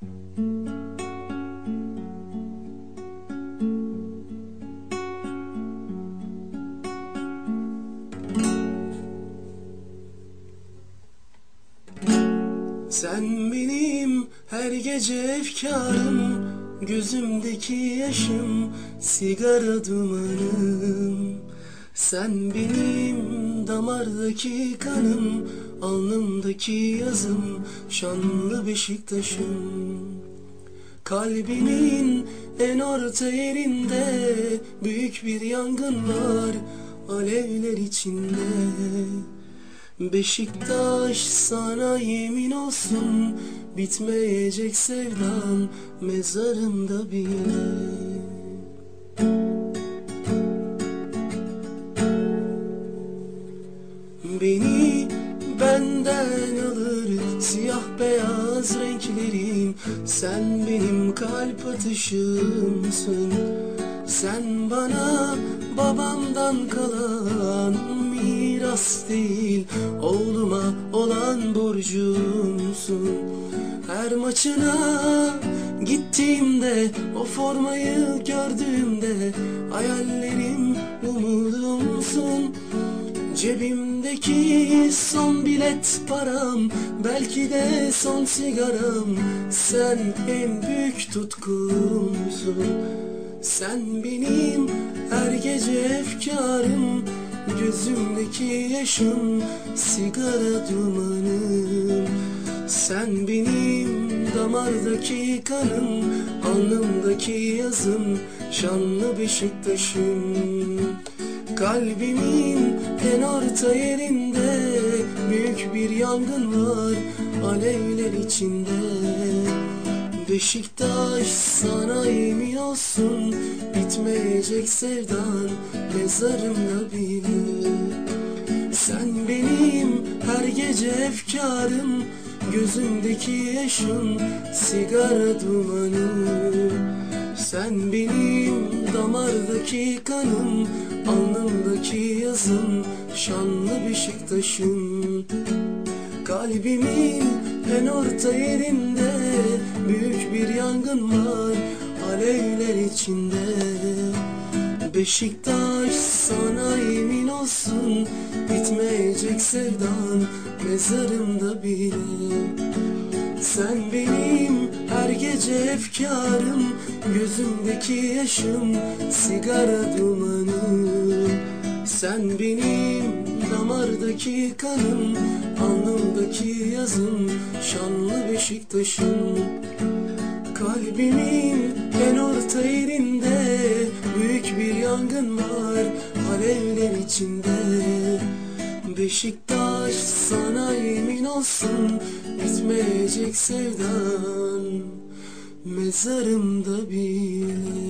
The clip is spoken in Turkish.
Sen benim her gece efkarım Gözümdeki yaşım sigara dumanım Sen benim damardaki kanım Alnımdaki yazım şanlı Beşiktaş'ım. Kalbimin en orta yerinde Büyük bir yangın var alevler içinde. Beşiktaş sana yemin olsun Bitmeyecek sevdan mezarımda bile benden alır siyah beyaz renklerim? Sen benim kalp atışımsın. Sen bana babamdan kalan miras değil Oğluma olan borcumsun. Her maçına gittiğimde O formayı gördüğümde Hayallerim umudumsun Cebimdeki son bilet param Belki de son sigaram. Sen en büyük tutkumsun. Sen benim her gece efkarım Gözümdeki yaşım sigara dumanım. Sen benim damardaki kanım Alnımdaki yazım şanlı Beşiktaş'ım. Kalbimin en orta yerinde Büyük bir yangın var alevler içinde. Beşiktaş sana yemin olsun Bitmeyecek sevdan mezarımda bile Sen benim her gece efkarım Gözümdeki yaşım sigara dumanı. Sen benim damardaki kanım Alnımdaki yazım şanlı Beşiktaş'ım Kalbimin en orta yerinde Büyük bir yangın var alevler içinde. Beşiktaş sana yemin olsun Bitmeyecek sevdan mezarımda bile Sen benim her gece efkarım Gözümdeki yaşım sigara dumanı. Sen benim damardaki kanım Alnımdaki yazım şanlı Beşiktaş'ım. Kalbimin en orta yerinde Büyük bir yangın var alevler içinde. Beşiktaş sana yemin olsun Bitmeyecek sevdan Mezarımda bile